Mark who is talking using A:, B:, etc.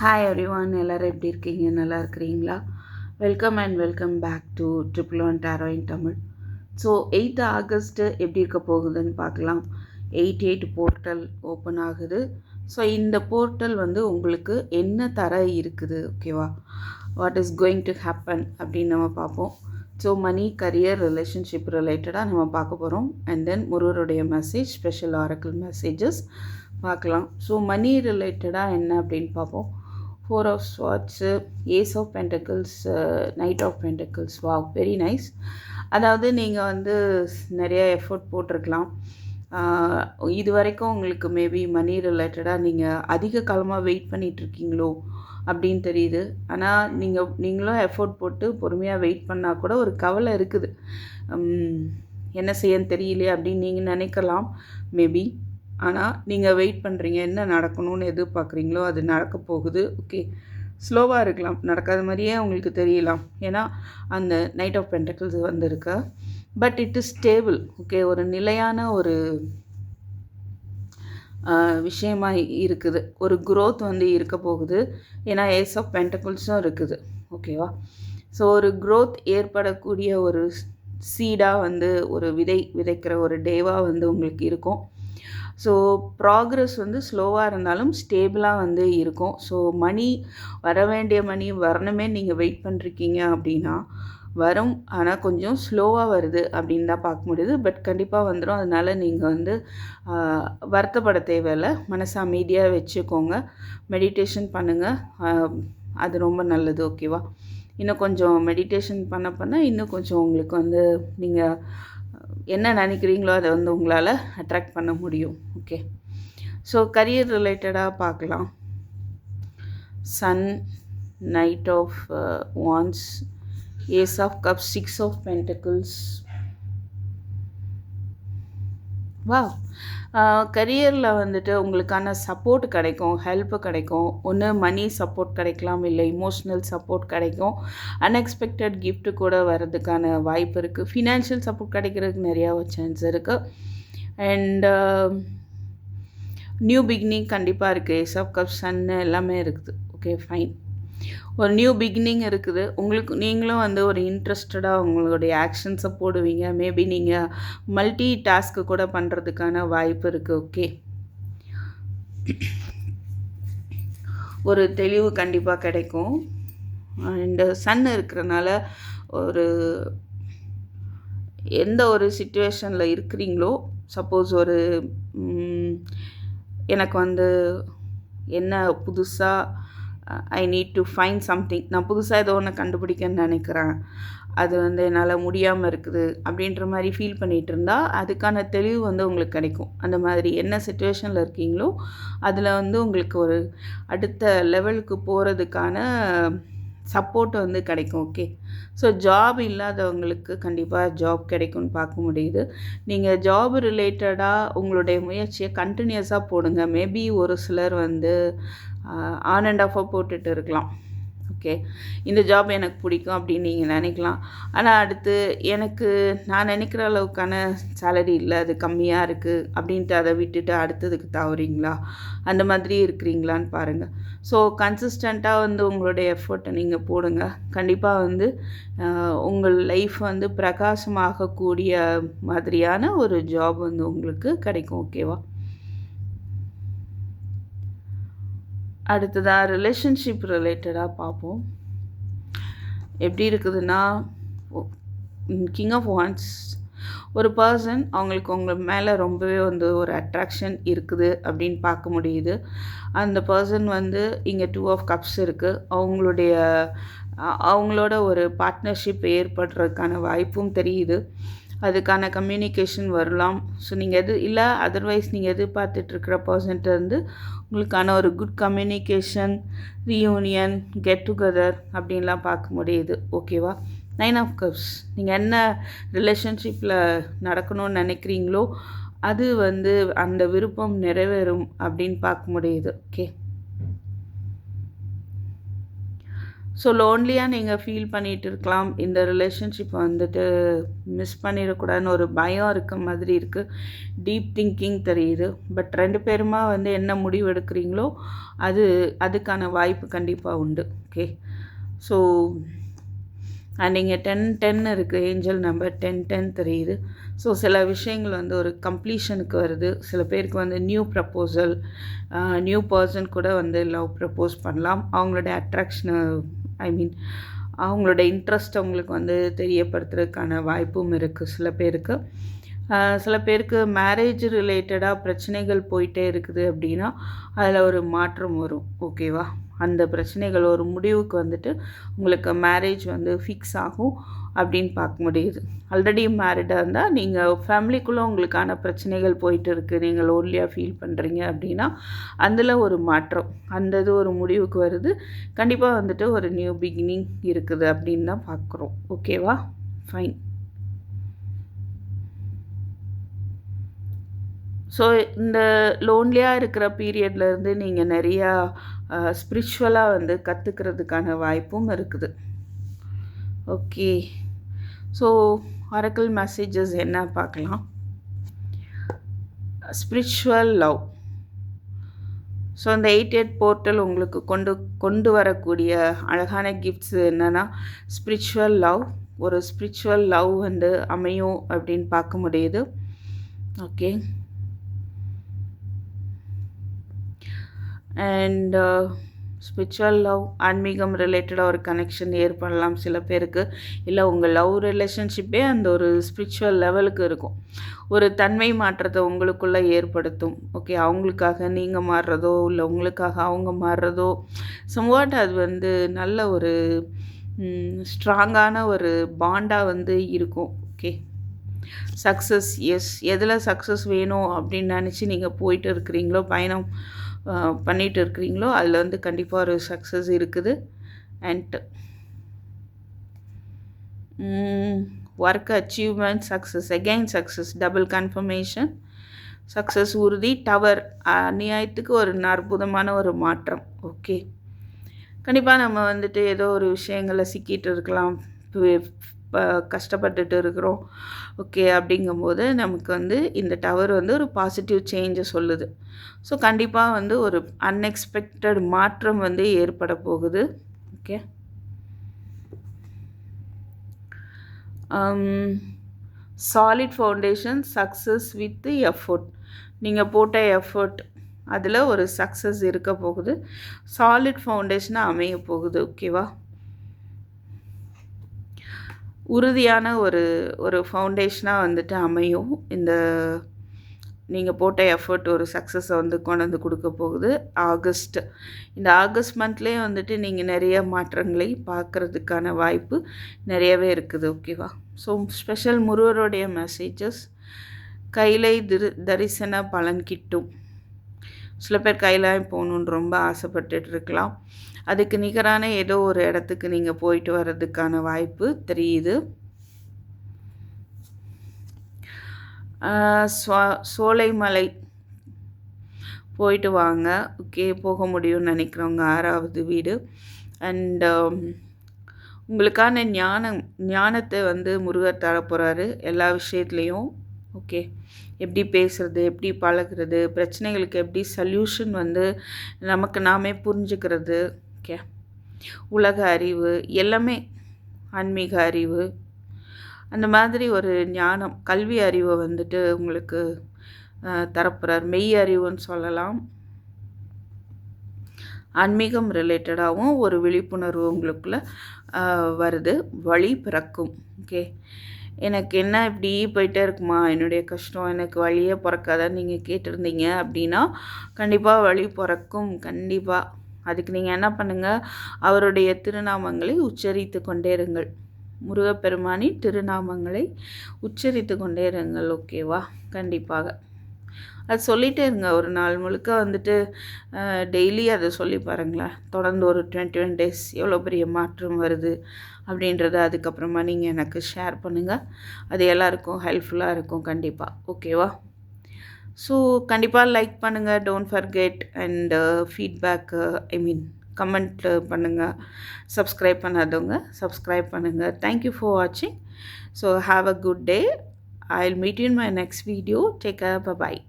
A: Hi everyone எல்லோரும் எப்படி இருக்கீங்க? நல்லா இருக்கிறீங்களா? Welcome and welcome back to triple one tarot in Tamil so eight August எப்படி இருக்க போகுதுன்னு பார்க்கலாம். எயிட் எயிட் போர்ட்டல் ஓப்பன் ஆகுது. ஸோ இந்த போர்ட்டல் வந்து உங்களுக்கு என்ன தர இருக்குது? ஓகேவா what is going to happen அப்படின்னு நம்ம பார்ப்போம். ஸோ மணி கரியர் ரிலேஷன்ஷிப் ரிலேட்டடாக நம்ம பார்க்க போகிறோம் அண்ட் தென் முருகருடைய மெசேஜ் ஸ்பெஷல் ஆரக்கிள் மெசேஜஸ் பார்க்கலாம். ஸோ மணி ரிலேட்டடாக என்ன அப்படின்னு பார்ப்போம். Four of swords ace of pentacles knight of pentacles வா வெரி நைஸ் அதாவது நீங்கள் வந்து நிறைய எஃபர்ட் போட்டிருக்கலாம். இது வரைக்கும் உங்களுக்கு மேபி மணி ரிலேட்டடாக நீங்கள் அதிக காலமாக வெயிட் பண்ணிகிட்ருக்கீங்களோ அப்படின்னு தெரியுது. ஆனால் நீங்கள் நீங்களும் எஃபோர்ட் போட்டு பொறுமையாக வெயிட் பண்ணால் கூட ஒரு கவலை இருக்குது. என்ன செய்யன்னு தெரியலையே அப்படின்னு நீங்கள் நினைக்கலாம். மேபி ஆனால் நீங்கள் வெயிட் பண்ணுறீங்க என்ன நடக்கணும்னு எதிர்பார்க்குறீங்களோ அது நடக்க போகுது. ஓகே ஸ்லோவாக இருக்கலாம். நடக்காத மாதிரியே உங்களுக்கு தெரியலாம். ஏன்னா அந்த நைட் ஆஃப் பென்டக்கிள்ஸ் வந்திருக்கு. But it is stable okay ஒரு நிலையான ஒரு விஷயமாக இருக்குது. ஒரு க்ரோத் வந்து இருக்க போகுது. ஏன்னா ஏஸ் ஆஃப் பென்டக்கிள்ஸும் இருக்குது. ஓகேவா ஸோ ஒரு க்ரோத் ஏற்படக்கூடிய ஒரு சீடாக வந்து ஒரு விதை விதைக்கிற ஒரு டேவாக வந்து உங்களுக்கு இருக்கும். ஸோ ப்ராக்ரஸ் வந்து ஸ்லோவாக இருந்தாலும் ஸ்டேபிளாக வந்து இருக்கும். ஸோ மணி வர வேண்டிய மணி வரணுமே நீங்கள் வெயிட் பண்ணிருக்கீங்க அப்படின்னா வரும். ஆனால் கொஞ்சம் ஸ்லோவாக வருது அப்படின்னு தான் பார்க்க முடியுது. பட் கண்டிப்பாக வந்துடும் அதனால் நீங்கள் வந்து வருத்தப்பட தேவையில்லை. மனசை அமைதியாக வச்சுக்கோங்க. மெடிடேஷன் பண்ணுங்கள் அது ரொம்ப நல்லது ஓகேவா இன்னும் கொஞ்சம் மெடிடேஷன் பண்ண பண்ண இன்னும் கொஞ்சம் உங்களுக்கு வந்து நீங்கள் என்ன நினைக்கிறீங்களோ அதை வந்து உங்களால் அட்ராக்ட் பண்ண முடியும். ஓகே ஸோ கரியர் ரிலேட்டடாக பார்க்கலாம். Sun knight of wands ace of cup six of pentacles வா கரியரில் வந்துட்டு உங்களுக்கான சப்போர்ட் கிடைக்கும் ஹெல்ப் கிடைக்கும். ஒன்று மணி சப்போர்ட் கிடைக்கலாம் இல்லை இமோஷ்னல் சப்போர்ட் கிடைக்கும். அன்எக்ஸ்பெக்டட் கிஃப்ட்டு கூட வர்றதுக்கான வாய்ப்பு இருக்குது ஃபினான்ஷியல் சப்போர்ட் கிடைக்கிறதுக்கு நிறையா சான்ஸ் இருக்குது அண்ட் நியூ பிகினிங் கண்டிப்பாக இருக்குது ஏஸ் ஆஃப் கப் சன்னு எல்லாமே இருக்குது. ஓகே ஃபைன் ஒரு நியூ பிகினிங் இருக்குது. உங்களுக்கு நீங்களும் வந்து ஒரு இன்ட்ரெஸ்டடாக உங்களுடைய ஆக்ஷன்ஸை போடுவீங்க. மேபி நீங்கள் மல்டி டாஸ்க்கு கூட பண்ணுறதுக்கான வாய்ப்பு இருக்குது ஓகே ஒரு தெளிவு கண்டிப்பாக கிடைக்கும். அண்டு சன் இருக்கிறனால ஒரு எந்த ஒரு சுச்சுவேஷனில் இருக்கிறீங்களோ சப்போஸ் ஒரு எனக்கு வந்து என்ன புதுசாக I need to find something நான் புதுசாக ஏதோ ஒன்று கண்டுபிடிக்கன்னு நினைக்கிறேன். அது வந்து என்னால் முடியாமல் இருக்குது. அப்படின்ற மாதிரி ஃபீல் பண்ணிகிட்டு இருந்தால் அதுக்கான தெளிவு வந்து உங்களுக்கு கிடைக்கும். அந்த மாதிரி என்ன சுச்சுவேஷனில் இருக்கீங்களோ அதில் வந்து உங்களுக்கு ஒரு அடுத்த லெவலுக்கு போகிறதுக்கான சப்போர்ட் வந்து கிடைக்கும் ஓகே ஸோ ஜாப் இல்லாதவங்களுக்கு கண்டிப்பாக ஜாப் கிடைக்கும்னு பார்க்க முடியுது. நீங்கள் ஜாப் ரிலேட்டடாக உங்களுடைய முயற்சியை கண்டினியூஸாக போடுங்க. மேபி ஒரு சிலர் வந்து ஆன் அண்ட் ஆஃபாக போட்டுட்டு இருக்கலாம். ஓகே இந்த ஜாப் எனக்கு பிடிக்கும் அப்படின்னு நீங்கள் நினைக்கலாம். ஆனால் அடுத்து எனக்கு நான் நினைக்கிற அளவுக்கான சேலரி இல்லை அது கம்மியாக இருக்குது அப்படின்ட்டு அதை விட்டுட்டு அடுத்ததுக்கு தவறீங்களா? அந்த மாதிரி இருக்கிறீங்களான்னு பாருங்கள் ஸோ கன்சிஸ்டண்ட்டாக வந்து உங்களுடைய எஃபர்ட்டை நீங்கள் போடுங்க. கண்டிப்பாக வந்து உங்கள் லைஃப் வந்து பிரகாசமாகக்கூடிய மாதிரியான ஒரு ஜாப் வந்து உங்களுக்கு கிடைக்கும் ஓகேவா அடுத்ததாக ரிலேஷன்ஷிப் ரிலேட்டடாக பார்ப்போம். எப்படி இருக்குதுன்னா கிங் ஆஃப் ஒன்ஸ் ஒரு பர்சன் அவங்களுக்கு உங்க மேலே ரொம்பவே வந்து ஒரு அட்ராக்ஷன் இருக்குது அப்படின்னு பார்க்க முடியுது. அந்த பர்சன் வந்து இங்கே டூ ஆஃப் கப்ஸ் இருக்குது அவங்களுடைய அவங்களோட ஒரு பார்ட்னர்ஷிப் ஏற்படுறதுக்கான வாய்ப்பும் தெரியுது. அதுக்கான கம்யூனிகேஷன் வரலாம். ஸோ நீங்கள் எது இல்லை அதர்வைஸ் நீங்கள் எதிர்பார்த்துட்ருக்கிற பர்சன்ட்டு உங்களுக்கான ஒரு good communication reunion get together அப்படின்லாம் பார்க்க முடியுது. ஓகேவா நைன் ஆஃப் கப்ஸ் நீங்கள் என்ன ரிலேஷன்ஷிப்பில் நடக்கணும்னு நினைக்கிறீங்களோ அது வந்து அந்த விருப்பம் நிறைவேறும் அப்படின்னு பார்க்க முடியுது. ஓகே ஸோ லோன்லியாக நீங்கள் ஃபீல் பண்ணிகிட்டு இருக்கலாம் இந்த ரிலேஷன்ஷிப் வந்துட்டு மிஸ் பண்ணிடக்கூடாதுன்னு ஒரு பயம் இருக்க மாதிரி இருக்குது டீப் திங்கிங் தெரியுது. பட் ரெண்டு பேருமா வந்து என்ன முடிவு எடுக்கிறீங்களோ அது அதுக்கான வாய்ப்பு கண்டிப்பாக உண்டு. ஓகே ஸோ அண்ட் இங்கே டென் டென் இருக்குது ஏஞ்சல் நம்பர் டென் டென் தெரியுது. ஸோ சில விஷயங்கள் வந்து ஒரு கம்ப்ளீஷனுக்கு வருது. சில பேருக்கு வந்து நியூ ப்ரப்போசல் நியூ பர்சன் கூட வந்து லவ் ப்ரப்போஸ் பண்ணலாம். அவங்களோட அட்ராக்ஷனை ஐ மீன் அவங்களோட இன்ட்ரெஸ்ட் அவங்களுக்கு வந்து தெரியப்படுத்துறதுக்கான வாய்ப்பும் இருக்குது சில பேருக்கு. சில பேருக்கு மேரேஜ் ரிலேட்டடாக பிரச்சனைகள் போயிட்டே இருக்குது அப்படின்னா அதில் ஒரு மாற்றம் வரும் ஓகேவா அந்த பிரச்சனைகள் ஒரு முடிவுக்கு வந்துட்டு உங்களுக்கு மேரேஜ் வந்து ஃபிக்ஸ் ஆகும். அப்படின்னு பார்க்க முடியுது. ஆல்ரெடி மேரிடாக இருந்தால் நீங்கள் ஃபேமிலிக்குள்ளே உங்களுக்கான பிரச்சனைகள் போயிட்டு இருக்குது நீங்கள் லோன்லியாக ஃபீல் பண்ணுறீங்க அப்படின்னா அதில் ஒரு மாற்றம் அந்த இது ஒரு முடிவுக்கு வருது. கண்டிப்பாக வந்துட்டு ஒரு நியூ பிகினிங் இருக்குது அப்படின்னு தான் பார்க்குறோம். ஓகேவா ஃபைன் ஸோ இந்த லோன்லியாக இருக்கிற பீரியட்லேருந்து நீங்கள் நிறையா ஸ்பிரிச்சுவலாக வந்து கற்றுக்கிறதுக்கான வாய்ப்பும் இருக்குது. ஓகே ஸோ அரக்கல் மெசேஜஸ் என்ன பார்க்கலாம்? ஸ்பிரிச்சுவல் லவ் ஸோ அந்த எயிட் எயிட் போர்ட்டல் உங்களுக்கு கொண்டு கொண்டு வரக்கூடிய அழகான கிஃப்ட்ஸ் என்னென்னா ஸ்பிரிச்சுவல் லவ் ஒரு ஸ்பிரிச்சுவல் லவ் வந்து அமையும் அப்படின்னு பார்க்க முடியுது. ஓகே அண்ட் ஸ்பிரிச்சுவல் லவ் ஆன்மீகம் ரிலேட்டடாக ஒரு கனெக்ஷன் ஏற்படலாம் சில பேருக்கு. இல்லை உங்கள் லவ் ரிலேஷன்ஷிப்பே அந்த ஒரு ஸ்பிரிச்சுவல் லெவலுக்கு இருக்கும். ஒரு தன்மை மாற்றத்தை உங்களுக்குள்ளே ஏற்படுத்தும். ஓகே அவங்களுக்காக நீங்கள் மாறுறதோ இல்லை உங்களுக்காக அவங்க மாறுறதோ சம்வாட் அது வந்து நல்ல ஒரு ஸ்ட்ராங்கான ஒரு பாண்டாக வந்து இருக்கும். ஓகே சக்ஸஸ் எஸ் எதில் சக்ஸஸ் வேணும் அப்படின்னு நினச்சி நீங்கள் போயிட்டு இருக்கிறீங்களோ பயணம் பண்ணிகிட்டு இருக்கிறீங்களோ அதில் வந்து கண்டிப்பாக ஒரு சக்ஸஸ் இருக்குது. And work achievement success again success double confirmation success உறுதி டவர் அநியாயத்துக்கு ஒரு அற்புதமான ஒரு மாற்றம். ஓகே கண்டிப்பாக நம்ம வந்துட்டு ஏதோ ஒரு விஷயங்களில் சிக்கிட்டு இருக்கலாம். கஷ்டப்பட்டுட்டு இருக்கிறோம். ஓகே அப்படிங்கும்போது நமக்கு வந்து இந்த டவர் வந்து ஒரு பாசிட்டிவ் சேஞ்சை சொல்லுது. ஸோ கண்டிப்பாக வந்து ஒரு அன்எக்ஸ்பெக்டட் மாற்றம் வந்து ஏற்பட போகுது. Okay solid foundation success with effort நீங்கள் போட்ட எஃபர்ட் அதில் ஒரு சக்ஸஸ் இருக்க போகுது. சாலிட் ஃபவுண்டேஷனாக அமைய போகுது. ஓகேவா உறுதியான ஒரு ஒரு ஃபவுண்டேஷனாக வந்துட்டு அமையும். இந்த நீங்கள் போட்ட எஃபர்ட் ஒரு சக்ஸஸை வந்து கொண்டு வந்து கொடுக்க போகுது. ஆகஸ்ட். இந்த ஆகஸ்ட் மந்த்லேயே வந்துட்டு நீங்கள் நிறைய மாற்றங்களை பார்க்குறதுக்கான வாய்ப்பு நிறையவே இருக்குது ஓகேவா ஸோ ஸ்பெஷல் முருவருடைய மெசேஜஸ் கைலை திரு தரிசன பலன் கிட்டும். சில பேர் கைலாயம் போகணுன்னு ரொம்ப ஆசைப்பட்டுட்டு இருக்கலாம். அதுக்கு நிகரான ஏதோ ஒரு இடத்துக்கு நீங்கள் போயிட்டு வர்றதுக்கான வாய்ப்பு தெரியுது. சோலைமலை போயிட்டு வாங்க. ஓகே போக முடியும்னு நினைக்கிறவங்க ஆறாவது வீடு. அண்டு உங்களுக்கான ஞானம் ஞானத்தை வந்து முருகர் தரப்போகிறாரு எல்லா விஷயத்துலேயும். ஓகே எப்படி பேசுகிறது எப்படி பழகிறது பிரச்சனைகளுக்கு எப்படி சல்யூஷன் வந்து நமக்கு நாமே புரிஞ்சுக்கிறது. ஓகே உலக அறிவு எல்லாமே ஆன்மீக அறிவு. அந்த மாதிரி ஒரு ஞானம் கல்வி அறிவை வந்துட்டு உங்களுக்கு தரப்புறார். மெய் அறிவுன்னு சொல்லலாம். ஆன்மீகம் ரிலேட்டடாகவும் ஒரு விழிப்புணர்வு உங்களுக்குள்ளே வருது. வழி பிறக்கும். ஓகே? எனக்கு என்ன இப்படி போயிட்டே இருக்குமா? என்னுடைய கஷ்டம் எனக்கு வழியே பிறக்காதான்னு நீங்கள் கேட்டிருந்தீங்க அப்படின்னா கண்டிப்பாக வழி பிறக்கும். கண்டிப்பாக அதுக்கு நீங்கள் என்ன பண்ணுங்கள் அவருடைய திருநாமங்களை உச்சரித்து கொண்டே இருங்கள் முருகப்பெருமானின் திருநாமங்களை உச்சரித்து கொண்டே இருங்கள் ஓகேவா கண்டிப்பாக. அது சொல்லிகிட்டே இருங்க ஒரு நாள் முழுக்க வந்துட்டு டெய்லி அதை சொல்லி பாருங்களேன். தொடர்ந்து ஒரு டுவெண்ட்டி ஒன் டேஸ் எவ்வளோ பெரிய மாற்றம் வருது அப்படின்றத அதுக்கப்புறமா நீங்கள் எனக்கு ஷேர் பண்ணுங்கள் அது எல்லாருக்கும் ஹெல்ப்ஃபுல்லாக இருக்கும் கண்டிப்பாக ஓகேவா ஸோ கண்டிப்பாக லைக் பண்ணுங்கள் don't forget and feedback I mean comment பண்ணுங்கள் சப்ஸ்கிரைப் பண்ணாதவங்க சப்ஸ்கிரைப் பண்ணுங்கள் தேங்க்யூ ஃபார் வாட்சிங் so have a good day I will meet in my next video take a bye